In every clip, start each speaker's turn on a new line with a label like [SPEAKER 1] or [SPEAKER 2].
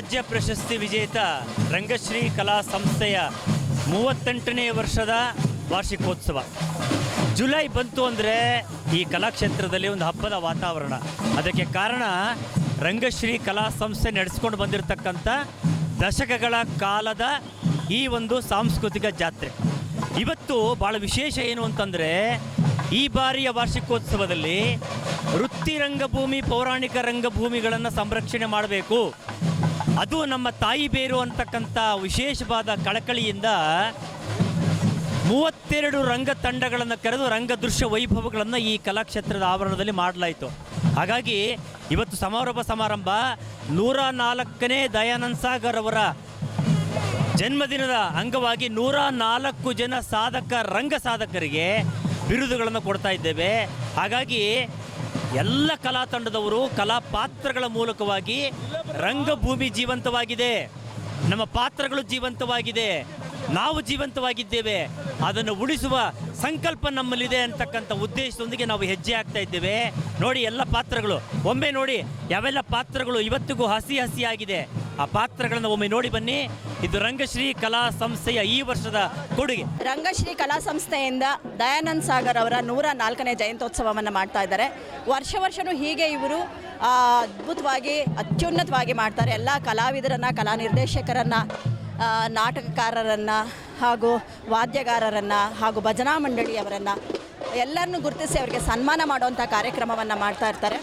[SPEAKER 1] ರಾಜ್ಯ ಪ್ರಶಸ್ತಿ ವಿಜೇತ ರಂಗಶ್ರೀ ಕಲಾ ಸಂಸ್ಥೆಯ ಮೂವತ್ತೆಂಟನೇ ವರ್ಷದ ವಾರ್ಷಿಕೋತ್ಸವ. ಜುಲೈ ಬಂತು ಅಂದರೆ ಈ ಕಲಾಕ್ಷೇತ್ರದಲ್ಲಿ ಒಂದು ಹಬ್ಬದ ವಾತಾವರಣ. ಅದಕ್ಕೆ ಕಾರಣ ರಂಗಶ್ರೀ ಕಲಾ ಸಂಸ್ಥೆ ನಡೆಸ್ಕೊಂಡು ಬಂದಿರತಕ್ಕಂಥ ದಶಕಗಳ ಕಾಲದ ಈ ಒಂದು ಸಾಂಸ್ಕೃತಿಕ ಜಾತ್ರೆ. ಇವತ್ತು ಭಾಳ ವಿಶೇಷ ಏನು ಅಂತಂದರೆ ಈ ಬಾರಿಯ ವಾರ್ಷಿಕೋತ್ಸವದಲ್ಲಿ ವೃತ್ತಿ ರಂಗಭೂಮಿ, ಪೌರಾಣಿಕ ರಂಗಭೂಮಿಗಳನ್ನು ಸಂರಕ್ಷಣೆ ಮಾಡಬೇಕು. ಅದು ನಮ್ಮ ತಾಯಿ ಬೇರು ಅಂತಕ್ಕಂಥ ವಿಶೇಷವಾದ ಕಳಕಳಿಯಿಂದ ಮೂವತ್ತೆರಡು ರಂಗ ತಂಡಗಳನ್ನು ಕರೆದು ರಂಗ ದೃಶ್ಯ ವೈಭವಗಳನ್ನು ಈ ಕಲಾಕ್ಷೇತ್ರದ ಆವರಣದಲ್ಲಿ ಮಾಡಲಾಯಿತು. ಹಾಗಾಗಿ ಇವತ್ತು ಸಮಾರೋಪ ಸಮಾರಂಭ ನೂರ ನಾಲ್ಕನೇ ದಯಾನಂದ್ ಸಾಗರ್ ಅವರ ಜನ್ಮದಿನದ ಅಂಗವಾಗಿ ನೂರ ನಾಲ್ಕು ಜನ ಸಾಧಕ ರಂಗ ಸಾಧಕರಿಗೆ ಬಿರುದುಗಳನ್ನು ಕೊಡ್ತಾ ಇದ್ದೇವೆ. ಹಾಗಾಗಿ ಎಲ್ಲ ಕಲಾ ತಂಡದವರು ಕಲಾ ಪಾತ್ರಗಳ ಮೂಲಕವಾಗಿ ರಂಗಭೂಮಿ ಜೀವಂತವಾಗಿದೆ. ನಮ್ಮ ಪಾತ್ರಗಳು ಜೀವಂತವಾಗಿದೆ. ನಾವು ಜೀವಂತವಾಗಿದ್ದೇವೆ. ಅದನ್ನು ಉಳಿಸುವ ಸಂಕಲ್ಪ ನಮ್ಮಲ್ಲಿದೆ ಅಂತಕ್ಕಂಥ ಉದ್ದೇಶದೊಂದಿಗೆ ನಾವು ಹೆಜ್ಜೆ ಆಗ್ತಾ ಇದ್ದೇವೆ. ನೋಡಿ ಎಲ್ಲ ಪಾತ್ರಗಳು. ಒಮ್ಮೆ ನೋಡಿ ಯಾವೆಲ್ಲ ಪಾತ್ರಗಳು ಇವತ್ತಿಗೂ ಹಸಿ ಹಸಿಯಾಗಿದೆ. ಆ ಪಾತ್ರಗಳನ್ನು ಒಮ್ಮೆ ನೋಡಿ ಬನ್ನಿ. ಇದು ರಂಗಶ್ರೀ ಕಲಾ ಸಂಸ್ಥೆಯ ಈ ವರ್ಷದ ಕೊಡುಗೆ.
[SPEAKER 2] ರಂಗಶ್ರೀ ಕಲಾ ಸಂಸ್ಥೆಯಿಂದ ದಯಾನಂದ್ ಸಾಗರ್ ಅವರ ನೂರ ನಾಲ್ಕನೇ ಜಯಂತ್ಯೋತ್ಸವವನ್ನು ಮಾಡ್ತಾ ಇದ್ದಾರೆ. ವರ್ಷ ವರ್ಷವೂ ಹೀಗೆ ಇವರು ಅದ್ಭುತವಾಗಿ, ಅತ್ಯುನ್ನತವಾಗಿ ಮಾಡ್ತಾರೆ. ಎಲ್ಲ ಕಲಾವಿದರನ್ನು ಕಲಾ ನಿರ್ದೇಶಕರನ್ನು ನಾಟಕಕಾರರನ್ನು ಹಾಗೂ ವಾದ್ಯಗಾರರನ್ನು ಹಾಗೂ ಭಜನಾ ಮಂಡಳಿಯವರನ್ನು ಎಲ್ಲರನ್ನು ಗುರುತಿಸಿ ಅವರಿಗೆ ಸನ್ಮಾನ ಮಾಡುವಂಥ ಕಾರ್ಯಕ್ರಮವನ್ನು ಮಾಡ್ತಾ ಇರ್ತಾರೆ.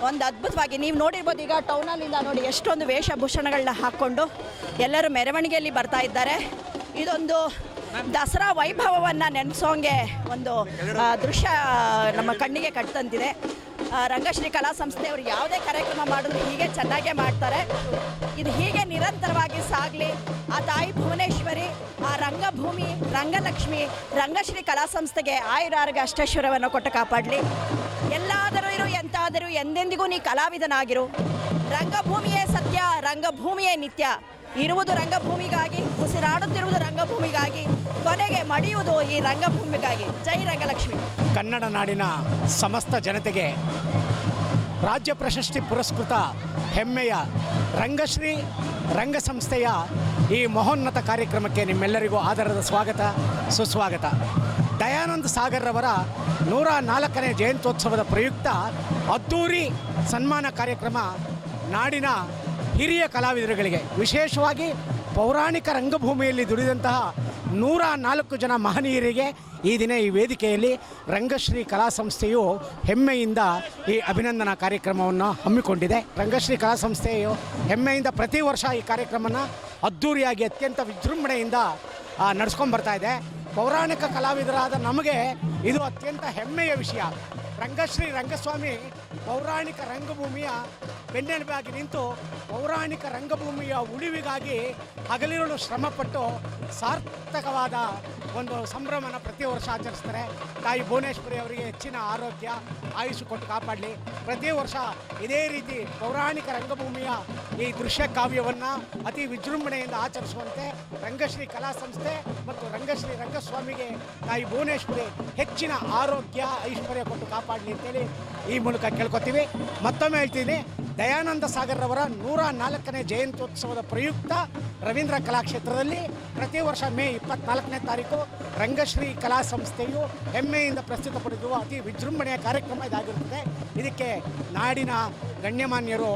[SPEAKER 2] ಒಂದು ಅದ್ಭುತವಾಗಿ ನೀವು ನೋಡಿರ್ಬೋದು ಈಗ ಟೌನಲ್ಲಿಂದ ನೋಡಿ ಎಷ್ಟೊಂದು ವೇಷಭೂಷಣಗಳನ್ನ ಹಾಕ್ಕೊಂಡು ಎಲ್ಲರೂ ಮೆರವಣಿಗೆಯಲ್ಲಿ ಬರ್ತಾ ಇದ್ದಾರೆ. ಇದೊಂದು ದಸರಾ ವೈಭವವನ್ನು ನೆನೆಸೋಂಗೆ ಒಂದು ದೃಶ್ಯ ನಮ್ಮ ಕಣ್ಣಿಗೆ ಕಟ್ಟಂತಿದೆ ಆ, ರಂಗಶ್ರೀ ಕಲಾ ಸಂಸ್ಥೆಯವರು ಯಾವುದೇ ಕಾರ್ಯಕ್ರಮ ಮಾಡಿದ್ರು ಹೀಗೆ ಚೆನ್ನಾಗೇ ಮಾಡ್ತಾರೆ. ಇದು ಹೀಗೆ ನಿರಂತರವಾಗಿ ಸಾಗಲಿ, ಆ ತಾಯಿ ಭುವನೇಶ್ವರಿ, ಆ ರಂಗಭೂಮಿ, ರಂಗಲಕ್ಷ್ಮಿ, ರಂಗಶ್ರೀ ಕಲಾ ಸಂಸ್ಥೆಗೆ ಆಯುರಾರೋಗ್ಯ ಅಷ್ಟೇಶ್ವರವನ್ನು ಕೊಟ್ಟು ಕಾಪಾಡಲಿ. ಎಲ್ಲಾದರೂ ಇರು, ಎಂತಾದರೂ ಎಂದೆಂದಿಗೂ ನೀ ಕಲಾವಿದನಾಗಿರು. ರಂಗಭೂಮಿಯೇ ಸತ್ಯ, ರಂಗಭೂಮಿಯೇ ನಿತ್ಯ. ಇರುವುದು ರಂಗಭೂಮಿಗಾಗಿ, ಉಸಿರಾಡುತ್ತಿರುವುದು ರಂಗಭೂಮಿಗಾಗಿ, ಕೊನೆಗೆ ಮಡಿಯುವುದು ಈ ರಂಗಭೂಮಿಗಾಗಿ. ಜೈ ರಂಗಲಕ್ಷ್ಮಿ.
[SPEAKER 3] ಕನ್ನಡ ನಾಡಿನ ಸಮಸ್ತ ಜನತೆಗೆ ರಾಜ್ಯ ಪ್ರಶಸ್ತಿ ಪುರಸ್ಕೃತ ಹೆಮ್ಮೆಯ ರಂಗಶ್ರೀ ರಂಗ ಸಂಸ್ಥೆಯ ಈ ಮಹೋನ್ನತ ಕಾರ್ಯಕ್ರಮಕ್ಕೆ ನಿಮ್ಮೆಲ್ಲರಿಗೂ ಆಧಾರದ ಸ್ವಾಗತ, ಸುಸ್ವಾಗತ. ದಯಾನಂದ ಸಾಗರ್ರವರ ನೂರ ನಾಲ್ಕನೇ ಜಯಂತ್ಯೋತ್ಸವದ ಪ್ರಯುಕ್ತ ಅದ್ದೂರಿ ಸನ್ಮಾನ ಕಾರ್ಯಕ್ರಮ ನಾಡಿನ ಹಿರಿಯ ಕಲಾವಿದರುಗಳಿಗೆ, ವಿಶೇಷವಾಗಿ ಪೌರಾಣಿಕ ರಂಗಭೂಮಿಯಲ್ಲಿ ದುಡಿದಂತಹ ನೂರ ನಾಲ್ಕು ಜನ ಮಹನೀಯರಿಗೆ ಈ ದಿನ ಈ ವೇದಿಕೆಯಲ್ಲಿ ರಂಗಶ್ರೀ ಕಲಾ ಸಂಸ್ಥೆಯು ಹೆಮ್ಮೆಯಿಂದ ಈ ಅಭಿನಂದನಾ ಕಾರ್ಯಕ್ರಮವನ್ನು ಹಮ್ಮಿಕೊಂಡಿದೆ. ರಂಗಶ್ರೀ ಕಲಾ ಸಂಸ್ಥೆಯು ಹೆಮ್ಮೆಯಿಂದ ಪ್ರತಿ ವರ್ಷ ಈ ಕಾರ್ಯಕ್ರಮನ ಅದ್ಧೂರಿಯಾಗಿ ಅತ್ಯಂತ ವಿಜೃಂಭಣೆಯಿಂದ ನಡೆಸ್ಕೊಂಡು ಇದೆ. ಪೌರಾಣಿಕ ಕಲಾವಿದರಾದ ನಮಗೆ ಇದು ಅತ್ಯಂತ ಹೆಮ್ಮೆಯ ವಿಷಯ. ರಂಗಶ್ರೀ ರಂಗಸ್ವಾಮಿ ಪೌರಾಣಿಕ ರಂಗಭೂಮಿಯ ಬೆನ್ನೆಲುಬಾಗಿ ನಿಂತು ಪೌರಾಣಿಕ ರಂಗಭೂಮಿಯ ಉಳಿವಿಗಾಗಿ ಹಗಲಿರುಳು ಶ್ರಮಪಟ್ಟು ಸಾರ್ಥಕವಾದ ಒಂದು ಸಂಭ್ರಮನ ಪ್ರತಿ ವರ್ಷ ಆಚರಿಸ್ತಾರೆ. ತಾಯಿ ಭುವನೇಶ್ವರಿ ಅವರಿಗೆ ಹೆಚ್ಚಿನ ಆರೋಗ್ಯ ಆಯುಷು ಕೊಟ್ಟು ಕಾಪಾಡಲಿ. ಪ್ರತಿ ವರ್ಷ ಇದೇ ರೀತಿ ಪೌರಾಣಿಕ ರಂಗಭೂಮಿಯ ಈ ದೃಶ್ಯ ಕಾವ್ಯವನ್ನು ಅತಿ ವಿಜೃಂಭಣೆಯಿಂದ ಆಚರಿಸುವಂತೆ ರಂಗಶ್ರೀ ಕಲಾ ಸಂಸ್ಥೆ ಮತ್ತು ರಂಗಶ್ರೀ ರಂಗಸ್ವಾಮಿಗೆ ತಾಯಿ ಭುವನೇಶ್ವರಿ ಹೆಚ್ಚಿನ ಆರೋಗ್ಯ ಐಶ್ವರ್ಯ ಕೊಟ್ಟು ಕಾಪಾಡಲಿ ಅಂತೇಳಿ ಈ ಮೂಲಕ ಕೇಳ್ಕೊತೀವಿ. ಮತ್ತೊಮ್ಮೆ ಹೇಳ್ತೀನಿ, ದಯಾನಂದ ಸಾಗರ್ರವರ ನೂರ ನಾಲ್ಕನೇ ಜಯಂತ್ಯೋತ್ಸವದ ಪ್ರಯುಕ್ತ ರವೀಂದ್ರ ಕಲಾಕ್ಷೇತ್ರದಲ್ಲಿ ಪ್ರತಿ ವರ್ಷ ಮೇ ಇಪ್ಪತ್ನಾಲ್ಕನೇ ತಾರೀಕು ರಂಗಶ್ರೀ ಕಲಾ ಸಂಸ್ಥೆಯು ಹೆಮ್ಮೆಯಿಂದ ಪ್ರಸ್ತುತಪಡಿಸುವ ಅತಿ ವಿಜೃಂಭಣೆಯ ಕಾರ್ಯಕ್ರಮ ಇದಾಗಿರುತ್ತದೆ. ಇದಕ್ಕೆ ನಾಡಿನ ಗಣ್ಯಮಾನ್ಯರು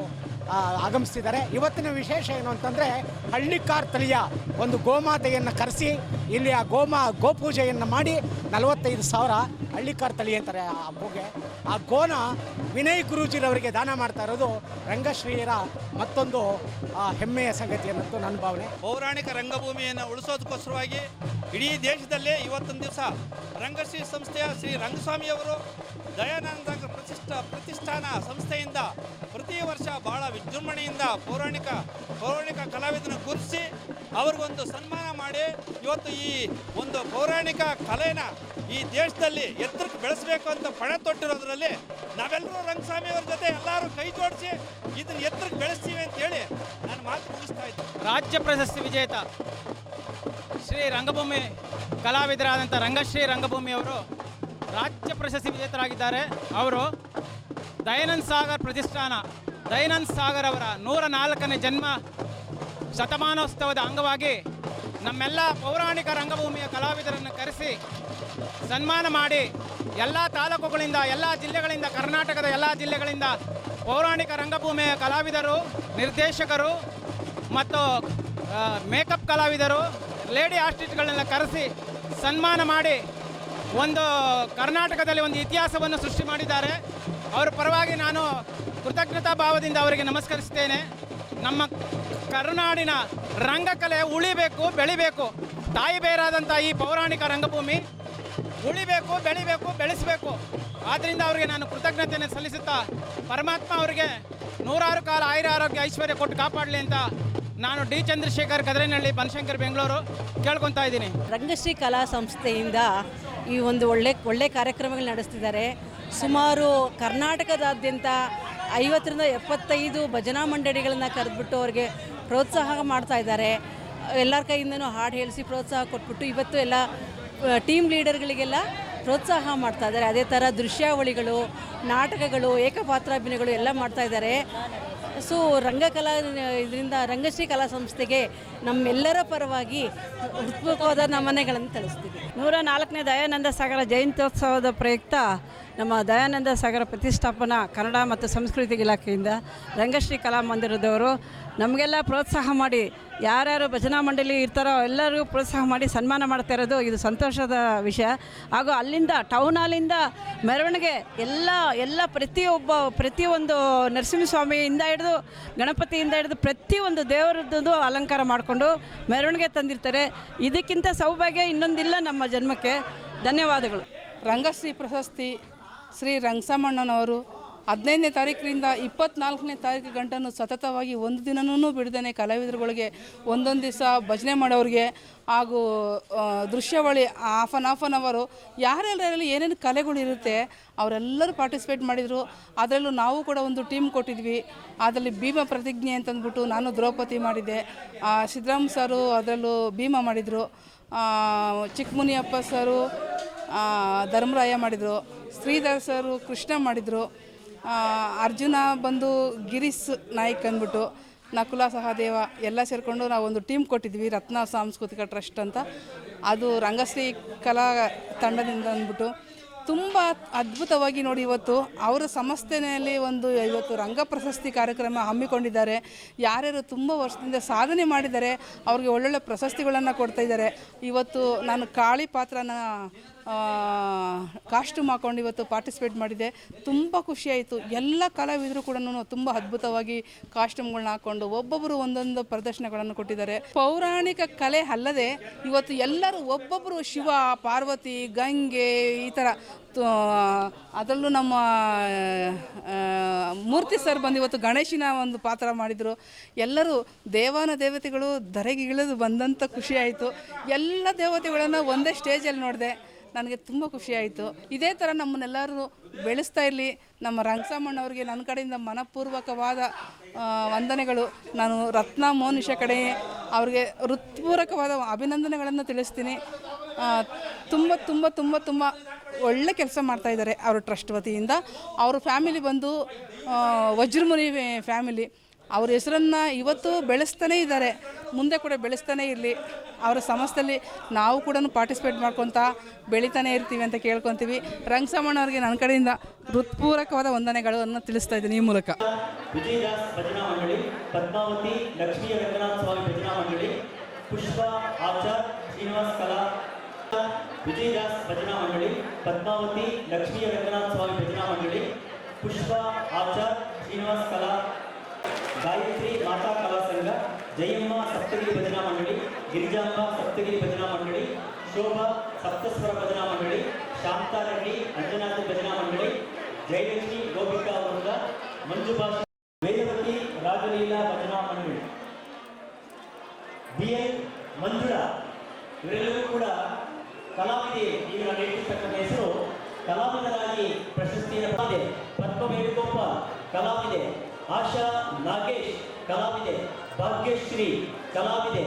[SPEAKER 3] ಆಗಮಿಸ್ತಿದ್ದಾರೆ. ಇವತ್ತಿನ ವಿಶೇಷ ಏನು ಅಂತಂದರೆ ಹಳ್ಳಿಕಾರ್ ತಳಿಯ ಒಂದು ಗೋಮಾತೆಯನ್ನು ಕರೆಸಿ ಇಲ್ಲಿ ಆ ಗೋಮಾ ಗೋಪೂಜೆಯನ್ನು ಮಾಡಿ ನಲವತ್ತೈದು ಸಾವಿರ ಹಳ್ಳಿಕಾರ್ ತಳಿ ಅಂತಾರೆ ಆ ಗೋಗೆ ಆ ಗೋನ ವಿನಯ್ ಗುರೂಜಿರವರಿಗೆ ದಾನ ಮಾಡ್ತಾ ಇರೋದು ರಂಗಶ್ರೀಯರ ಮತ್ತೊಂದು ಹೆಮ್ಮೆಯ ಸಂಗತಿ ಅನ್ನೋದು ನನ್ನ ಭಾವನೆ.
[SPEAKER 4] ಪೌರಾಣಿಕ ರಂಗಭೂಮಿಯನ್ನು ಉಳಿಸೋದಕ್ಕೋಸ್ಕರವಾಗಿ ಇಡೀ ದೇಶದಲ್ಲೇ ಇವತ್ತೊಂದು ದಿವಸ ರಂಗಶ್ರೀ ಸಂಸ್ಥೆಯ ಶ್ರೀ ರಂಗಸ್ವಾಮಿಯವರು ದಯಾನಂದ ಪ್ರತಿಷ್ಠ, ಪ್ರತಿಷ್ಠಾನ ಸಂಸ್ಥೆಯಿಂದ ಪ್ರತಿ ವರ್ಷ ಬಹಳ ವಿಜೃಂಭಣೆಯಿಂದ ಪೌರಾಣಿಕ ಪೌರಾಣಿಕ ಕಲಾವಿದನ ಗುರುತಿಸಿ ಅವ್ರಿಗೊಂದು ಸನ್ಮಾನ ಮಾಡಿ ಇವತ್ತು ಈ ಒಂದು ಪೌರಾಣಿಕ ಕಲೆನ ಈ ದೇಶದಲ್ಲಿ ಎತ್ತರಕ್ಕೆ ಬೆಳೆಸಬೇಕು ಅಂತ ಪಣ ತೊಟ್ಟಿರೋದ್ರಲ್ಲಿ ನಾವೆಲ್ಲರೂ ರಂಗಸ್ವಾಮಿ ಅವ್ರ ಜೊತೆ ಎಲ್ಲರೂ ಕೈ ಜೋಡಿಸಿ ಇದನ್ನ ಎತ್ತರಕ್ಕೆ ಬೆಳೆಸ್ತೀವಿ ಅಂತ ಹೇಳಿ ನಾನು ಮಾತು ಮುಗಿಸ್ತಾ ಇದ್ದೆ.
[SPEAKER 5] ರಾಜ್ಯ ಪ್ರಶಸ್ತಿ ವಿಜೇತ ಶ್ರೀ ರಂಗಭೂಮಿ ಕಲಾವಿದರಾದಂಥ ರಂಗಶ್ರೀ ರಂಗಭೂಮಿ ಅವರು ರಾಜ್ಯ ಪ್ರಶಸ್ತಿ ವಿಜೇತರಾಗಿದ್ದಾರೆ. ಅವರು ದಯಾನಂದ್ ಸಾಗರ್ ಪ್ರತಿಷ್ಠಾನ, ದಯಾನಂದ್ ಸಾಗರ್ ಅವರ ನೂರ ನಾಲ್ಕನೇ ಜನ್ಮ ಶತಮಾನೋತ್ಸವದ ಅಂಗವಾಗಿ ನಮ್ಮೆಲ್ಲ ಪೌರಾಣಿಕ ರಂಗಭೂಮಿಯ ಕಲಾವಿದರನ್ನು ಕರೆಸಿ ಸನ್ಮಾನ ಮಾಡಿ ಎಲ್ಲ ತಾಲೂಕುಗಳಿಂದ, ಎಲ್ಲ ಜಿಲ್ಲೆಗಳಿಂದ, ಕರ್ನಾಟಕದ ಎಲ್ಲ ಜಿಲ್ಲೆಗಳಿಂದ ಪೌರಾಣಿಕ ರಂಗಭೂಮಿಯ ಕಲಾವಿದರು, ನಿರ್ದೇಶಕರು ಮತ್ತು ಮೇಕಪ್ ಕಲಾವಿದರು, ಲೇಡಿ ಆರ್ಟಿಸ್ಟ್ಗಳನ್ನೆಲ್ಲ ಕರೆಸಿ ಸನ್ಮಾನ ಮಾಡಿ ಒಂದು ಕರ್ನಾಟಕದಲ್ಲಿ ಒಂದು ಇತಿಹಾಸವನ್ನು ಸೃಷ್ಟಿ ಮಾಡಿದ್ದಾರೆ. ಅವರ ಪರವಾಗಿ ನಾನು ಕೃತಜ್ಞತಾ ಭಾವದಿಂದ ಅವರಿಗೆ ನಮಸ್ಕರಿಸ್ತೇನೆ. ನಮ್ಮ ಕರುನಾಡಿನ ರಂಗಕಲೆ ಉಳಿಬೇಕು, ಬೆಳಿಬೇಕು. ತಾಯಿ ಬೇರಾದಂಥ ಈ ಪೌರಾಣಿಕ ರಂಗಭೂಮಿ ಉಳಿಬೇಕು, ಬೆಳಿಬೇಕು, ಬೆಳೆಸಬೇಕು. ಆದ್ದರಿಂದ ಅವರಿಗೆ ನಾನು ಕೃತಜ್ಞತೆಯನ್ನು ಸಲ್ಲಿಸುತ್ತಾ ಪರಮಾತ್ಮ ಅವರಿಗೆ ನೂರಾರು ಕಾಲ ಆಯುರ ಆರೋಗ್ಯ ಐಶ್ವರ್ಯ ಕೊಟ್ಟು ಕಾಪಾಡಲಿ ಅಂತ ನಾನು ಡಿ ಚಂದ್ರಶೇಖರ್ ಕದ್ರೇನಹಳ್ಳಿ, ಬನಶಂಕರ್, ಬೆಂಗಳೂರು ಕೇಳ್ಕೊತಾ ಇದ್ದೀನಿ.
[SPEAKER 6] ರಂಗಶ್ರೀ ಕಲಾ ಸಂಸ್ಥೆಯಿಂದ ಈ ಒಂದು ಒಳ್ಳೆ ಒಳ್ಳೆ ಕಾರ್ಯಕ್ರಮಗಳು ನಡೆಸ್ತಿದ್ದಾರೆ. ಸುಮಾರು ಕರ್ನಾಟಕದಾದ್ಯಂತ ಐವತ್ತರಿಂದ ಎಪ್ಪತ್ತೈದು ಭಜನಾ ಮಂಡಳಿಗಳನ್ನು ಕರೆದ್ಬಿಟ್ಟು ಅವ್ರಿಗೆ ಪ್ರೋತ್ಸಾಹ ಮಾಡ್ತಾ ಇದ್ದಾರೆ. ಎಲ್ಲರ ಕೈಯಿಂದನೂ ಹಾಡು ಹೇಳಿಸಿ ಪ್ರೋತ್ಸಾಹ ಕೊಟ್ಬಿಟ್ಟು ಇವತ್ತು ಎಲ್ಲ ಟೀಮ್ ಲೀಡರ್ಗಳಿಗೆಲ್ಲ ಪ್ರೋತ್ಸಾಹ ಮಾಡ್ತಾ ಇದ್ದಾರೆ. ಅದೇ ಥರ ದೃಶ್ಯಾವಳಿಗಳು, ನಾಟಕಗಳು, ಏಕಪಾತ್ರಾಭಿನಯಗಳು ಎಲ್ಲ ಮಾಡ್ತಾ ಇದ್ದಾರೆ. ಸೊ ರಂಗಕಲಾ, ಇದರಿಂದ ರಂಗಶ್ರೀ ಕಲಾ ಸಂಸ್ಥೆಗೆ ನಮ್ಮೆಲ್ಲರ ಪರವಾಗಿ ಹೃತ್ಪೂರ್ವಕವಾದ ನಮನೆಗಳನ್ನು ತಿಳಿಸ್ತೀವಿ.
[SPEAKER 2] ನೂರ ನಾಲ್ಕನೇ ದಯಾನಂದ ಸಾಗರ ಜಯಂತ್ಯೋತ್ಸವದ ಪ್ರಯುಕ್ತ ನಮ್ಮ ದಯಾನಂದ ಸಾಗರ ಪ್ರತಿಷ್ಠಾಪನಾ ಕನ್ನಡ ಮತ್ತು ಸಂಸ್ಕೃತಿ ಇಲಾಖೆಯಿಂದ ರಂಗಶ್ರೀ ಕಲಾಮಂದಿರದವರು ನಮಗೆಲ್ಲ ಪ್ರೋತ್ಸಾಹ ಮಾಡಿ. ಯಾರ್ಯಾರು ಭಜನಾ ಮಂಡಳಿ ಇರ್ತಾರೋ ಎಲ್ಲರಿಗೂ ಪ್ರೋತ್ಸಾಹ ಮಾಡಿ ಸನ್ಮಾನ ಮಾಡ್ತಾ ಇರೋದು ಇದು ಸಂತೋಷದ ವಿಷಯ. ಹಾಗೂ ಅಲ್ಲಿಂದ ಟೌನ್ ಹಾಲಿಂದ ಮೆರವಣಿಗೆ ಎಲ್ಲ ಎಲ್ಲ ಪ್ರತಿಯೊಬ್ಬ, ಪ್ರತಿಯೊಂದು ನರಸಿಂಹಸ್ವಾಮಿಯಿಂದ ಹಿಡಿದು ಗಣಪತಿಯಿಂದ ಹಿಡಿದು ಪ್ರತಿಯೊಂದು ದೇವರದ್ದು ಅಲಂಕಾರ ಮಾಡಿಕೊಂಡು ಮೆರವಣಿಗೆ ತಂದಿರ್ತಾರೆ. ಇದಕ್ಕಿಂತ ಸೌಭಾಗ್ಯ ಇನ್ನೊಂದಿಲ್ಲ ನಮ್ಮ ಜನ್ಮಕ್ಕೆ. ಧನ್ಯವಾದಗಳು.
[SPEAKER 7] ರಂಗಶ್ರೀ ಪ್ರಶಸ್ತಿ ಶ್ರೀ ರಂಗಸಮಣ್ಣನವರು ಹದಿನೈದನೇ ತಾರೀಕಿನಿಂದ ಇಪ್ಪತ್ನಾಲ್ಕನೇ ತಾರೀಕು ಗಂಟನ್ನು ಸತತವಾಗಿ ಒಂದು ದಿನನೂ ಬಿಡದೇನೆ ಕಲಾವಿದರುಗಳಿಗೆ ಒಂದೊಂದು ದಿವಸ ಭಜನೆ ಮಾಡೋರಿಗೆ ಹಾಗೂ ದೃಶ್ಯಾವಳಿ ಆಫ್ ಆನ್ ಆಫ್ ಆನ್ ಅವರು ಯಾರ್ಯಾರಲ್ಲಿ ಏನೇನು ಕಲೆಗಳು ಇರುತ್ತೆ ಅವರೆಲ್ಲರೂ ಪಾರ್ಟಿಸಿಪೇಟ್ ಮಾಡಿದರು. ಅದರಲ್ಲೂ ನಾವು ಕೂಡ ಒಂದು ಟೀಮ್ ಕೊಟ್ಟಿದ್ವಿ. ಅದರಲ್ಲಿ ಭೀಮ ಪ್ರತಿಜ್ಞೆ ಅಂತಂದ್ಬಿಟ್ಟು ನಾನು ದ್ರೌಪದಿ ಮಾಡಿದ್ದೆ. ಸಿದ್ದರಾಮ್ ಸರು ಅದರಲ್ಲೂ ಭೀಮ ಮಾಡಿದರು. ಚಿಕ್ಕಮುನಿಯಪ್ಪ ಸರು ಧರ್ಮರಾಯ ಮಾಡಿದರು. ಶ್ರೀಧರ್ ಸರು ಕೃಷ್ಣ ಮಾಡಿದರು. ಅರ್ಜುನ ಬಂದು ಗಿರೀಶ್ ನಾಯ್ಕ್ ಅಂದ್ಬಿಟ್ಟು, ನಕುಲ ಸಹದೇವ ಎಲ್ಲ ಸೇರಿಕೊಂಡು ನಾವು ಒಂದು ಟೀಮ್ ಕೊಟ್ಟಿದ್ವಿ, ರತ್ನ ಸಾಂಸ್ಕೃತಿಕ ಟ್ರಸ್ಟ್ ಅಂತ. ಅದು ರಂಗಶ್ರೀ ಕಲಾ ತಂಡದಿಂದ ಅಂದ್ಬಿಟ್ಟು. ತುಂಬ ಅದ್ಭುತವಾಗಿ ನೋಡಿ ಇವತ್ತು ಅವರ ಸಂಸ್ಥೆಯಲ್ಲಿ ಒಂದು ಇವತ್ತು ರಂಗ ಪ್ರಶಸ್ತಿ ಕಾರ್ಯಕ್ರಮ ಹಮ್ಮಿಕೊಂಡಿದ್ದಾರೆ. ಯಾರ್ಯಾರು ತುಂಬ ವರ್ಷದಿಂದ ಸಾಧನೆ ಮಾಡಿದ್ದಾರೆ, ಅವ್ರಿಗೆ ಒಳ್ಳೊಳ್ಳೆ ಪ್ರಶಸ್ತಿಗಳನ್ನು ಕೊಡ್ತಾ ಇದ್ದಾರೆ. ಇವತ್ತು ನಾನು ಕಾಳಿ ಪಾತ್ರನ ಕಾಸ್ಟ್ಯೂಮ್ ಹಾಕೊಂಡು ಇವತ್ತು ಪಾರ್ಟಿಸಿಪೇಟ್ ಮಾಡಿದೆ. ತುಂಬ ಖುಷಿಯಾಯಿತು ಎಲ್ಲ ಕಲಾವಿದರು ಕೂಡ ತುಂಬ ಅದ್ಭುತವಾಗಿ ಕಾಸ್ಟ್ಯೂಮ್ಗಳನ್ನ ಹಾಕೊಂಡು ಒಬ್ಬೊಬ್ಬರು ಒಂದೊಂದು ಪ್ರದರ್ಶನಗಳನ್ನು ಕೊಟ್ಟಿದ್ದಾರೆ. ಪೌರಾಣಿಕ ಕಲೆ ಅಲ್ಲದೆ ಇವತ್ತು ಎಲ್ಲರೂ ಒಬ್ಬೊಬ್ಬರು ಶಿವ, ಪಾರ್ವತಿ, ಗಂಗೆ ಈ ಥರ ಅದರಲ್ಲೂ ನಮ್ಮ ಮೂರ್ತಿ ಸರ್ ಬಂದು ಇವತ್ತು ಗಣೇಶನ ಒಂದು ಪಾತ್ರ ಮಾಡಿದರು. ಎಲ್ಲರೂ ದೇವಾನ ದೇವತೆಗಳು ಧರೆಗೆ ಇಳಿದು ಬಂದಂಥ ಖುಷಿಯಾಯಿತು ಎಲ್ಲ ದೇವತೆಗಳನ್ನು ಒಂದೇ ಸ್ಟೇಜಲ್ಲಿ ನೋಡಿದೆ. ನನಗೆ ತುಂಬ ಖುಷಿ ಆಯಿತು ಇದೇ ಥರ ನಮ್ಮನ್ನೆಲ್ಲರೂ ಬೆಳೆಸ್ತಾ ಇರಲಿ. ನಮ್ಮ ರಂಗಸಾಮಣ್ಣವ್ರಿಗೆ ನನ್ನ ಕಡೆಯಿಂದ ಮನಪೂರ್ವಕವಾದ ವಂದನೆಗಳು. ನಾನು ರತ್ನ ಮೋನಿಷ ಕಡೆ ಅವ್ರಿಗೆ ಹೃತ್ಪೂರ್ವಕವಾದ ಅಭಿನಂದನೆಗಳನ್ನು ತಿಳಿಸ್ತೀನಿ. ತುಂಬ ತುಂಬ ತುಂಬ ತುಂಬ ಒಳ್ಳೆ ಕೆಲಸ ಮಾಡ್ತಾ ಇದ್ದಾರೆ ಅವರು ಟ್ರಸ್ಟ್ ವತಿಯಿಂದ. ಅವರು ಫ್ಯಾಮಿಲಿ ಬಂದು ವಜ್ರಮುನಿ ಫ್ಯಾಮಿಲಿ. ಅವ್ರ ಹೆಸರನ್ನು ಇವತ್ತು ಬೆಳೆಸ್ತಾನೇ ಇದ್ದಾರೆ. ಮುಂದೆ ಕೂಡ ಬೆಳೆಸ್ತಾನೇ ಇರಲಿ. ಅವರ ಸಮಸ್ಯೆಯಲ್ಲಿ ನಾವು ಕೂಡ ಪಾರ್ಟಿಸಿಪೇಟ್ ಮಾಡ್ಕೊತ ಬೆಳಿತಾನೆ ಇರ್ತೀವಿ ಅಂತ ಕೇಳ್ಕೊತೀವಿ. ರಂಗಸಮಣ್ಣವ್ರಿಗೆ ನನ್ನ ಕಡೆಯಿಂದ ಹೃತ್ಪೂರ್ವಕವಾದ ವಂದನೆಗಳನ್ನು ತಿಳಿಸ್ತಾ ಇದ್ದೀನಿ ಈ ಮೂಲಕ.
[SPEAKER 1] ಪದ್ಮಾವತಿ, ಲಕ್ಷ್ಮೀ ಸ್ವಾಮಿ ಭಜನಾ ಮಂಡಳಿ ಪುಷ್ಪ, ಆಚಾರ್, ಶ್ರೀನಿವಾಸ್ ಕಲಾ, ವಿಜಯದಾಸ್ ಭಜನಾ ಮಂಡಳಿ ಪದ್ಮಾವತಿ, ಲಕ್ಷ್ಮೀ ರಂಗನಾಥ ಸ್ವಾಮಿ ಭಜನಾ ಮಂಡಳಿ ಪುಷ್ಪ, ಆಚಾರ್, ಶ್ರೀನಿವಾಸ್ ಕಲಾ ಗಾಯತ್ರಿ ಮಾತಾ ಕಲಾ ಸಂಘ, ಜಯಮ್ಮ ಸಪ್ತಗಿರಿ ಭಜನಾ ಮಂಡಳಿ, ಗಿರಿಜಾಂಬ ಸಪ್ತಗಿರಿ ಭಜನಾ ಮಂಡಳಿ, ಶೋಭಾ ಸಪ್ತಸ್ವರ ಭಜನಾ ಮಂಡಳಿ, ಶಾಂತಾರೆಡ್ಡಿ ಅಂಜನಾಥ ಭಜನಾ ಮಂಡಳಿ, ಜಯಲಕ್ಷ್ಮಿ ಗೋಪಿಕಾ ವೃಂದ ಮಂಜುಭಾಷ ವೇದವತಿ ರಾಜಲೀಲಾ ಭಜನಾ ಮಂಡಳಿ. ಬಿ ಎಲ್ ಮಂಜುಳಾ, ಇವರೆಲ್ಲರೂ ಕೂಡ ಕಲಾವಿದೆ. ಈಗ ನಾನು ಹೇಳ್ತಿರ್ತಕ್ಕಂಥ ಹೆಸರು ಕಲಾವಿದರಾಗಿ ಪ್ರಶಸ್ತಿಯನ್ನು ಪದ್ಮ ವೇಣುಗೋಪ ಕಲಾವಿದೆ. ಆಶಾ ನಾಗೇಶ್ ಕಲಾವಿದೆ, ಭಾಗ್ಯಶ್ರೀ ಕಲಾವಿದೆ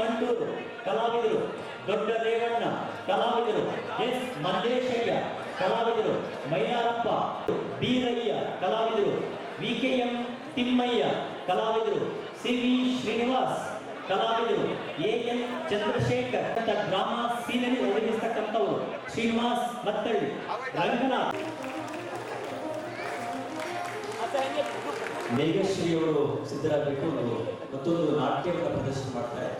[SPEAKER 1] ಮಂಡೂರು ಕಲಾವಿದರು ದೊಡ್ಡ ರೇವಣ್ಣ ಕಲಾವಿದರು, ಎಸ್ ಮಂಜೇಶಯ್ಯ ಕಲಾವಿದರು ಮೈಲಾರಪ್ಪ ಬೀರಯ್ಯ ಕಲಾವಿದರು ವಿ ಕೆ ಎಂ
[SPEAKER 8] ತಿಮ್ಮಯ್ಯ ಕಲಾವಿದರು ಸಿ ವಿ ಶ್ರೀನಿವಾಸ್ ಕಲಾವಿದರು ಎ ಎನ್ ಚಂದ್ರಶೇಖರ್ ಗ್ರಾಮ ಸೀನಲ್ಲಿ ಒದಗಿಸ್ತಕ್ಕಂಥವರು ಶ್ರೀನಿವಾಸ್ ಮತ್ತಳ್ಳಿ, ರಂಗನಾಥ್.
[SPEAKER 1] ಮೇಘಶ್ರೀಯವರು ಸಿದ್ಧರಾಗಬೇಕು ಒಂದು ಮತ್ತೊಂದು ನಾಟ್ಯವನ್ನು ಪ್ರದರ್ಶನ ಮಾಡ್ತಾರೆ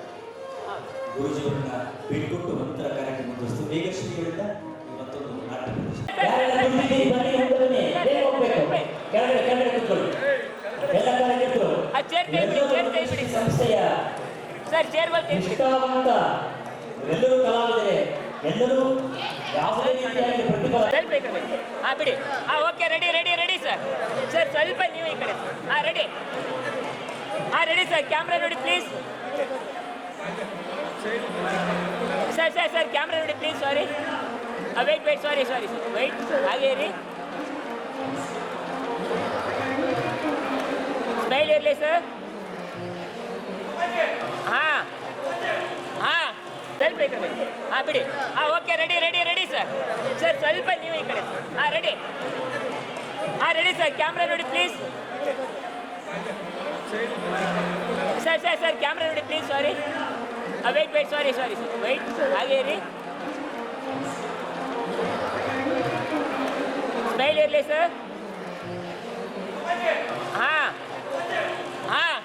[SPEAKER 1] ಗುರುಜಿಯವರನ್ನ ಬಿಟ್ಕೊಟ್ಟು ನಂತರ ಕಾರ್ಯಕ್ರಮ ಮುಂದುವರಿಸ್ತು ಮೇಘಶ್ರೀಯವರಿಂದ ಮತ್ತೊಂದು ನಾಟ್ಯ ಪ್ರದರ್ಶನ.
[SPEAKER 8] ಸಂಸ್ಥೆಯ ಎಲ್ಲರೂ ಕಲಾವಿದರೆ ಎಲ್ಲರೂ ಯಾವುದೇ ರೀತಿಯಾಗಿ ಪ್ರತಿಭಾ
[SPEAKER 5] ಹಾ ಬಿಡಿ. ಹಾ ಓಕೆ ರೆಡಿ ಸ್ವಲ್ಪ ನೀವು ಈ ಕಡೆ. ಹಾ ರೆಡಿ ಹಾ ರೆಡಿ ಸರ್ ಕ್ಯಾಮ್ರಾ ನೋಡಿ please sir sir sir camera ನೋಡಿ please sorry wait wait sorry sorry sir wait ಹಾಗೆ ಇರಿ. ಸ್ಮೈಲ್ ಇರಲಿ ಸರ್ ಹಾಂ. ಹಾಂ. ಸ್ವಲ್ಪ ಈ ಕಡೆ. ಹಾಂ, ಬಿಡಿ. ಹಾಂ okay ready ready ready sir sir ಸ್ವಲ್ಪ ನೀವು ಈ ಕಡೆ. ಹಾಂ ರೆಡಿ ಹಾಂ ರೆಡಿ ಸರ್ ಕ್ಯಾಮ್ರಾ ನೋಡಿ please sir sir sir camera ನೋಡಿ please sorry wait wait sorry sorry sir wait ಹಾಗೆ ರೀ ಸ್ಮೈಲ್ ಇರಲಿ ಸರ್ ಹಾಂ ಹಾಂ.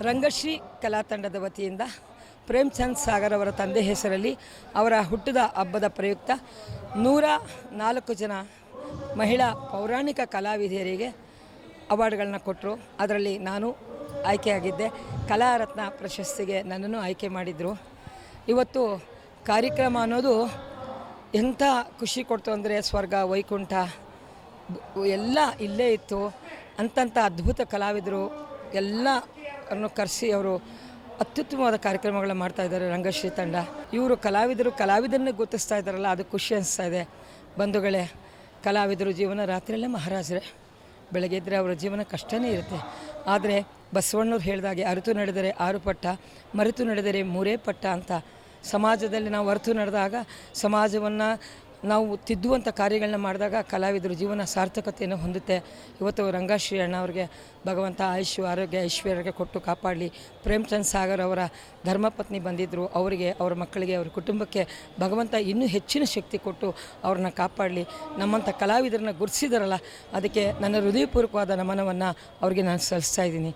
[SPEAKER 6] ರಂಗಶ್ರೀ ಕಲಾ ತಂಡದ ವತಿಯಿಂದ ಪ್ರೇಮ್ಚಂದ್ ಸಾಗರ್ ಅವರ ತಂದೆ ಹೆಸರಲ್ಲಿ ಅವರ ಹುಟ್ಟಿದ ಹಬ್ಬದ ಪ್ರಯುಕ್ತ ನೂರ ನಾಲ್ಕು ಜನ ಮಹಿಳಾ ಪೌರಾಣಿಕ ಕಲಾವಿದೆಯರಿಗೆ ಅವಾರ್ಡ್ಗಳನ್ನ ಕೊಟ್ಟರು ಅದರಲ್ಲಿ ನಾನು ಆಯ್ಕೆಯಾಗಿದ್ದೆ. ಕಲಾರತ್ನ ಪ್ರಶಸ್ತಿಗೆ ನನ್ನನ್ನು ಆಯ್ಕೆ ಮಾಡಿದರು. ಇವತ್ತು ಕಾರ್ಯಕ್ರಮ ಅನ್ನೋದು ಎಂಥ ಖುಷಿ ಕೊಡ್ತು ಅಂದರೆ ಸ್ವರ್ಗ, ವೈಕುಂಠ, ಎಲ್ಲ ಇಲ್ಲೇ ಇತ್ತು. ಅಂತಂಥ ಅದ್ಭುತ ಕಲಾವಿದರು ಎಲ್ಲ ಅನ್ನು ಕರೆಸಿ ಅವರು ಅತ್ಯುತ್ತಮವಾದ ಕಾರ್ಯಕ್ರಮಗಳನ್ನ ಮಾಡ್ತಾ ಇದ್ದಾರೆ ರಂಗಶ್ರೀ ತಂಡ. ಇವರು ಕಲಾವಿದರು ಕಲಾವಿದರನ್ನೇ ಗುರುತಿಸ್ತಾ ಇದ್ದಾರಲ್ಲ, ಅದು ಖುಷಿ ಅನಿಸ್ತಾ ಇದೆ. ಬಂಧುಗಳೇ ಕಲಾವಿದರು ಜೀವನ ರಾತ್ರಿಯಲ್ಲೇ ಮಹಾರಾಜರೇ. ಬೆಳಗ್ಗೆ ಇದ್ದರೆ ಅವರ ಜೀವನ ಕಷ್ಟನೇ ಇರುತ್ತೆ. ಆದರೆ ಬಸವಣ್ಣವ್ರು ಹೇಳಿದಾಗೆ ಅರಿತು ನಡೆದರೆ ಆರು ಪಟ್ಟ, ಮರೆತು ನಡೆದರೆ ಮೂರೇ ಪಟ್ಟ ಅಂತ. ಸಮಾಜದಲ್ಲಿ ನಾವು ಅರಿತು ನಡೆದಾಗ ಸಮಾಜವನ್ನು ನಾವು ತಿದ್ದುವಂಥ ಕಾರ್ಯಗಳನ್ನ ಮಾಡಿದಾಗ ಕಲಾವಿದರು ಜೀವನ ಸಾರ್ಥಕತೆಯನ್ನು ಹೊಂದುತ್ತೆ. ಇವತ್ತು ರಂಗಶ್ರೀ ಅಣ್ಣ ಅವ್ರಿಗೆ ಭಗವಂತ ಆಯುಷ್ ಆರೋಗ್ಯ, ಐಶ್ವರ್ಯಕ್ಕೆ ಕೊಟ್ಟು ಕಾಪಾಡಲಿ. ಪ್ರೇಮ್ಚಂದ್ ಸಾಗರ್ ಅವರ ಧರ್ಮಪತ್ನಿ ಬಂದಿದ್ದರು ಅವರಿಗೆ, ಅವರ ಮಕ್ಕಳಿಗೆ, ಅವರ ಕುಟುಂಬಕ್ಕೆ ಭಗವಂತ ಇನ್ನೂ ಹೆಚ್ಚಿನ ಶಕ್ತಿ ಕೊಟ್ಟು ಅವ್ರನ್ನ ಕಾಪಾಡಲಿ. ನಮ್ಮಂಥ ಕಲಾವಿದರನ್ನ ಗುರುತಿಸಿದಾರಲ್ಲ ಅದಕ್ಕೆ ನನ್ನ ಹೃದಯಪೂರ್ವಕವಾದ ನಮನವನ್ನು ಅವರಿಗೆ ನಾನು ಸಲ್ಲಿಸ್ತಾ ಇದ್ದೀನಿ.